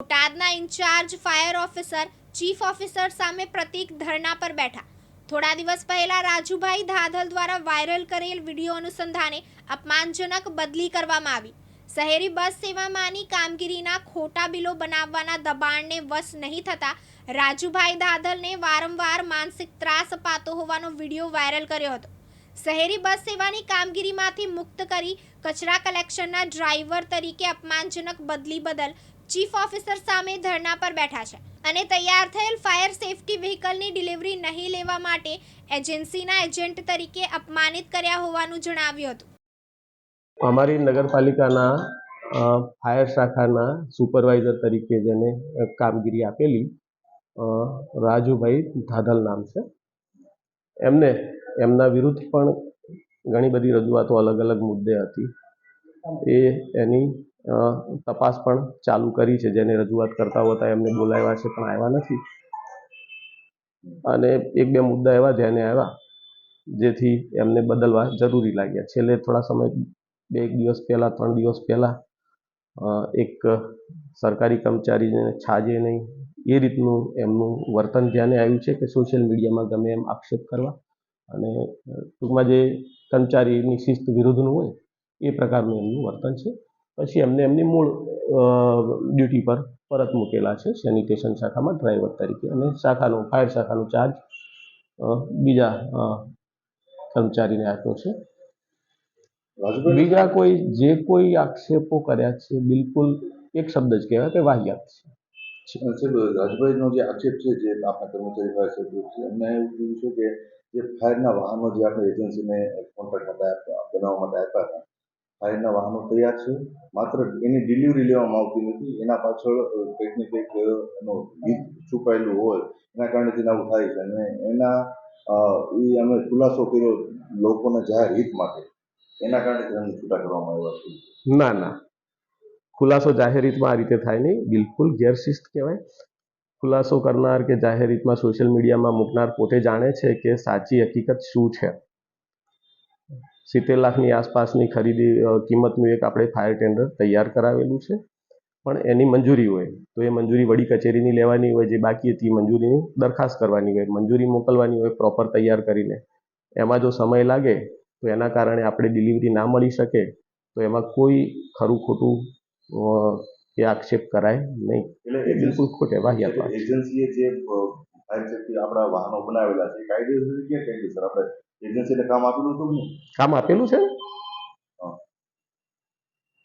બોટાદના in-charge fire officer, chief officer સામે પ્રતીક ધરણા પર બેઠા. થોડા દિવસ પહેલા રાજુભાઈ ધાધલ દ્વારા વાયરલ કરેલ વીડિયો અનુસંધાને અપમાનજનક બદલી કરવામાં આવી. શહેરી બસ સેવામાંની કામગીરીના ખોટા બિલો બનાવવાના દબાણને વશ નહીં થતા રાજુભાઈ ધાધલને વારંવાર માનસિક ત્રાસ અપાતો હોવાનો વીડિયો વાયરલ કર્યો હતો. શહેરી બસ સેવાની કામગીરીમાંથી મુક્ત કરી કચરા કલેક્શનના ડ્રાઈવર તરીકે અપમાનજનક બદલી બદલ ચીફ ઓફિસર સામે ધરણા પર બેઠા છે અને તૈયાર થયેલ ફાયર સેફટી વ્હીકલની ડિલિવરી નહીં લેવા માટે એજન્સીના એજન્ટ તરીકે અપમાનિત કર્યા હોવાનું જણાવ્યું હતું. અમારી નગરપાલિકાના ફાયર શાખાના સુપરવાઇઝર તરીકે જેને કામગીરી આપેલી રાજુભાઈ ધાધલ નામ છે. એમને, એમના વિરુદ્ધ પણ ઘણી બધી રજૂઆતો અલગ અલગ મુદ્દે હતી. એ એની તપાસ પણ ચાલુ કરી છે. જેને રજૂઆત કરતા હોતા એમને બોલાવ્યા છે, પણ આવ્યા નથી. અને એક બે મુદ્દા એવા ધ્યાને આવ્યા, જેથી એમને બદલવા જરૂરી લાગ્યા. છેલ્લે થોડા સમય, બે એક દિવસ પહેલાં, ત્રણ દિવસ પહેલાં એક સરકારી કર્મચારીને છાજે નહીં. એ રીતનું એમનું વર્તન ધ્યાને આવ્યું છે કે સોશિયલ મીડિયામાં ગમે એમ આક્ષેપ કરવા. અને ટૂંકમાં જે કર્મચારીની શિસ્ત વિરુદ્ધનું હોય, એ પ્રકારનું એમનું વર્તન છે. પછી એમને એમની મૂળ ડ્યુટી પર પરત મૂકેલા છે સેનિટેશન શાખામાં ડ્રાઈવર તરીકે અને શાખાનો ફાયર શાખાનો ચાર્જ બીજા કર્મચારીને આપ્યો છે. બીજા કોઈ જે કોઈ આક્ષેપો કર્યા છે બિલકુલ એક શબ્દ જ કહેવાય કે વાહિયાત છે. રાજભાઈનો જે આક્ષેપ છે જે આપણા કર્મચારી ફાયર સર્વિસ છે એમને એવું કીધું છે કે જે ફાયરના વાહનો જે આપણે એજન્સીને કોન્ટ્રાક્ટ માટે બનાવવા માટે આપ્યા હતા ફાયરના વાહનો તૈયાર છે. માત્ર એની ડિલિવરી લેવામાં આવતી નથી. એના પાછળ કંઈક ને કંઈક એનો હિત છુપાયેલું હોય, એના કારણે તેને આવું થાય છે. અને એના એ અમે ખુલાસો કર્યો લોકોના જાહેર હિત માટે. એના કારણે તેમને છૂટા કરવામાં આવ્યા છે. ના ના. ખુલાસો જાહેર હિતમાં આ રીતે થાય નહીં. બિલકુલ ગેરશિસ્ત કહેવાય. ખુલાસો કરનાર કે જાહેર હિતમાં સોશિયલ મીડિયામાં મૂકનાર પોતે જાણે છે કે સાચી હકીકત શું છે. સિત્તેર લાખની આસપાસની ખરીદી કિંમતનું એક આપણે ફાયર ટેન્ડર તૈયાર કરાવેલું છે. પણ એની મંજૂરી હોય તો એ મંજૂરી વડી કચેરીની લેવાની હોય જે બાકી હતી મંજૂરીની દરખાસ્ત કરવાની હોય મંજૂરી મોકલવાની હોય પ્રોપર તૈયાર કરીને. એમાં જો સમય લાગે તો એના કારણે આપણે ડિલિવરી ના મળી શકે તો એમાં કોઈ ખરું ખોટું કે આક્ષેપ કરાય નહીં. એટલે એ બિલકુલ ખોટે વાહિયાત એજન્સીએ જે આપણા વાહનો બનાવેલા છે. કાયદેસર કે કાયદેસર આપણે એજન્સીને કામ આપેલું હતું ને કામ આપેલું છે?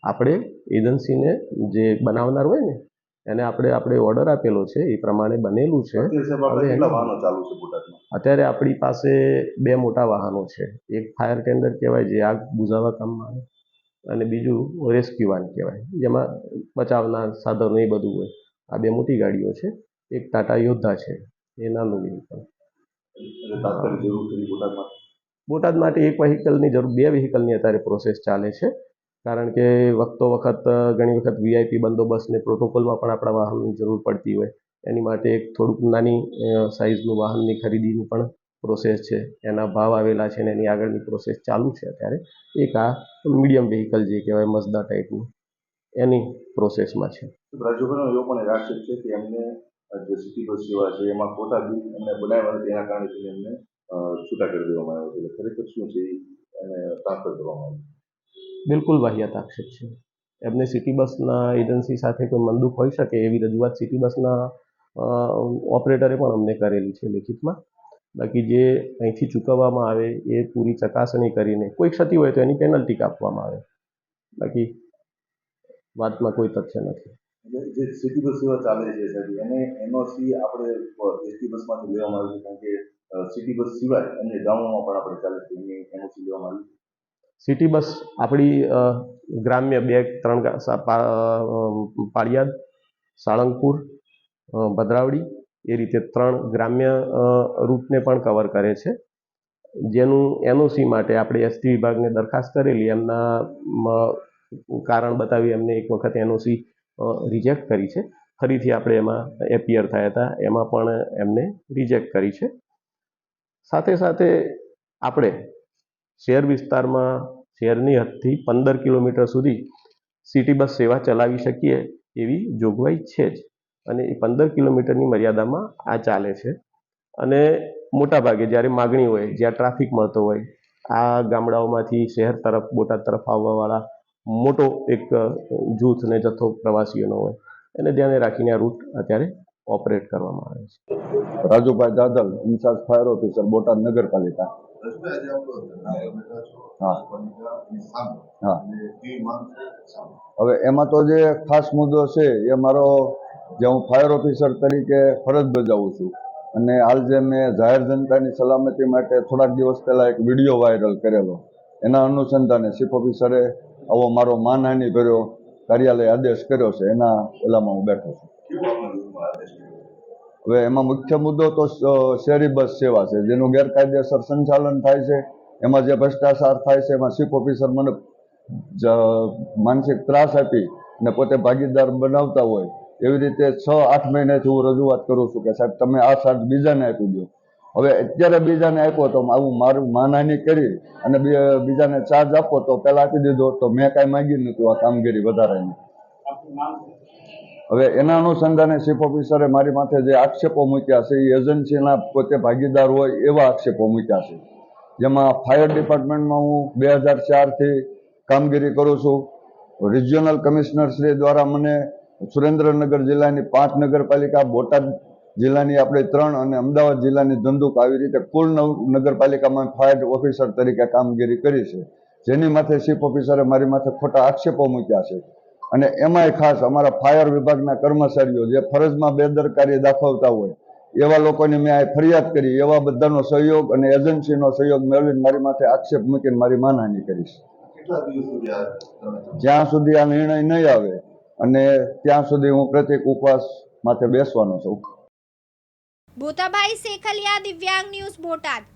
આપણે એજન્સીને જે બનાવનાર હોય ને એને આપણે આપણે ઓર્ડર આપેલો છે એ પ્રમાણે બનેલું છે. અત્યારે આપણી પાસે બે મોટા વાહનો છે. એક ફાયર ટેન્ડર કહેવાય જે આગ બુઝાવવા કામમાં આવે અને બીજું રેસ્ક્યુ વાન કહેવાય. જેમાં બચાવના સાધનો એ બધું હોય. આ બે મોટી ગાડીઓ છે. એક ટાટા યોદ્ધા છે. એ નાનું બોટાદમાં? બોટાદ માટે એક વ્હીકલની જરૂર બે વ્હીકલની અત્યારે પ્રોસેસ ચાલે છે. કારણ કે વખતો વખત ઘણી વખત વીઆઈપી બંદોબસ્ત ને પ્રોટોકોલમાં પણ આપણા વાહનની જરૂર પડતી હોય. એની માટે એક થોડુંક નાની સાઇઝનું વાહનની ખરીદીની પણ પ્રોસેસ છે. એના ભાવ આવેલા છે ને એની આગળની પ્રોસેસ ચાલુ છે અત્યારે. એક આ મીડિયમ વ્હીકલ જે કહેવાય મઝદા ટાઈપનું એની પ્રોસેસમાં છે. રાજુભાઈનો એવો પણ એક છે કે એમને જે સિટી બસ સેવા છે, એમાં ખોટા બિલ એમને બનાવ્યા નથી એના કારણે તેને એમને છૂટા કરી દેવામાં આવ્યા છે. એટલે ખરેખર શું છે, એને ટ્રાન્સફર કરવામાં આવ્યું. બિલકુલ વાહિયાત આક્ષેપ છે. એમને સિટી બસના એજન્સી સાથે કોઈ મંદુક હોઈ શકે એવી રજૂઆત સિટી બસના ઓપરેટરે પણ અમને કરેલી છે લેખિતમાં. બાકી જે અહીંથી ચૂકવવામાં આવે એ પૂરી ચકાસણી કરીને કોઈ ક્ષતિ હોય તો એની પેનલ્ટી કાપવામાં આવે. બાકી વાતમાં કોઈ તથ્ય નથી. જે સિટી બસ સેવા ચાલે છે સાહેબ એને એનઓસી આપણે એસટી બસમાંથી લેવામાં આવ્યું કારણ કે સિટી બસ સિવાય અન્ય ગામોમાં પણ આપણે ચાલે છે, એની એનઓસી લેવામાં આવી સિટી બસ આપણી ગ્રામ્ય બે, ત્રણ પાળિયાદ, સાળંગપુર ભદ્રાવડી, એ રીતે ત્રણ ગ્રામ્ય રૂટને પણ કવર કરે છે. જેનું એનઓસી માટે આપણે એસટી વિભાગને દરખાસ્ત કરેલી, એમના કારણ બતાવી એમને એક વખત એનઓસી રિજેક્ટ કરી છે. ફરીથી આપણે એમાં એપિયર થયા હતા. એમાં પણ એમને રિજેક્ટ કરી છે. સાથે સાથે આપણે શહેર વિસ્તારમાં, શહેરની હદથી પંદર કિલોમીટર સુધી સિટી બસ સેવા ચલાવી શકીએ એવી જોગવાઈ છે જ. અને એ પંદર કિલોમીટરની મર્યાદામાં આ ચાલે છે. અને મોટાભાગે જ્યારે માગણી હોય, જ્યાં ટ્રાફિક મળતો હોય, આ ગામડાઓમાંથી શહેર તરફ, બોટાદ તરફ આવવાવાળા મોટો એક જૂથ અને જથ્થો પ્રવાસીઓનો હોય, એને ધ્યાને રાખીને આ રૂટ અત્યારે ઓપરેટ કરવામાં આવે છે. Rajubhai Jadal, in-charge fire officer Botad Nagarpalika. હવે એમાં તો જે ખાસ મુદ્દો છે, એ મારો, જે હું ફાયર ઓફિસર તરીકે ફરજ બજાવું છું. અને હાલ જે મેં જાહેર જનતાની સલામતી માટે થોડાક દિવસ પહેલા એક વીડિયો વાયરલ કરેલો. એના અનુસંધાને ચીફ ઓફિસરે આવો મારો માનહાનિ કર્યો કાર્યાલય આદેશ કર્યો છે એના ઓલામાં હું બેઠો છું. હવે એમાં મુખ્ય મુદ્દો તો શહેરી બસ સેવા છે જેનું ગેરકાયદેસર સંચાલન થાય છે એમાં જે ભ્રષ્ટાચાર થાય છે એમાં ચીફ ઓફિસર મને માનસિક ત્રાસ આપી અને પોતે ભાગીદાર બનાવતા હોય એવી રીતે છ આઠ મહિનાથી હું રજૂઆત કરું છું કે સાહેબ તમે આ ચાર્જ બીજાને આપી દો. હવે અત્યારે બીજાને આપ્યો તો આવું મારું માનહાની કરી અને બીજાને ચાર્જ આપો તો પહેલા આપી દીધો તો મેં કાંઈ માંગી નહોતું આ કામગીરી વધારાની. હવે એના અનુસંધાને ચીફ ઓફિસરે મારી માથે જે આક્ષેપો મૂક્યા છે એ એજન્સીના પોતે ભાગીદાર હોય એવા આક્ષેપો મૂક્યા છે. જેમાં ફાયર ડિપાર્ટમેન્ટમાં હું બે હજાર ચારથી કામગીરી કરું છું. રિજિયોનલ કમિશનર શ્રી દ્વારા મને સુરેન્દ્રનગર જિલ્લાની પાંચ નગરપાલિકા બોટાદ જિલ્લાની આપણે ત્રણ અને અમદાવાદ જિલ્લાની ધંધુક આવી રીતે કુલ નવ નગરપાલિકામાં ફાયર ઓફિસર તરીકે કામગીરી કરી છે. જેની માથે ચીફ ઓફિસરે મારી માથે ખોટા આક્ષેપો મૂક્યા છે. અને એમાંય ખાસ અમારા ફાયર વિભાગના કર્મચારીઓ જે ફરજમાં બેદરકારી દાખવતા હોય એવા લોકોની મેં આ ફરિયાદ કરી. એવા બધાનો સહયોગ અને એજન્સીનો સહયોગ મેળવીને મારી માથે આક્ષેપ મૂકીને મારી માનહાની કરીશ જ્યાં સુધી આ નિર્ણય નહીં આવે અને ત્યાં સુધી હું પ્રત્યેક ઉપવાસ માથે બેસવાનો છું. ભૂતાભાઈ શેખલિયા દિવ્યાંગ ન્યૂઝ બોટાદ.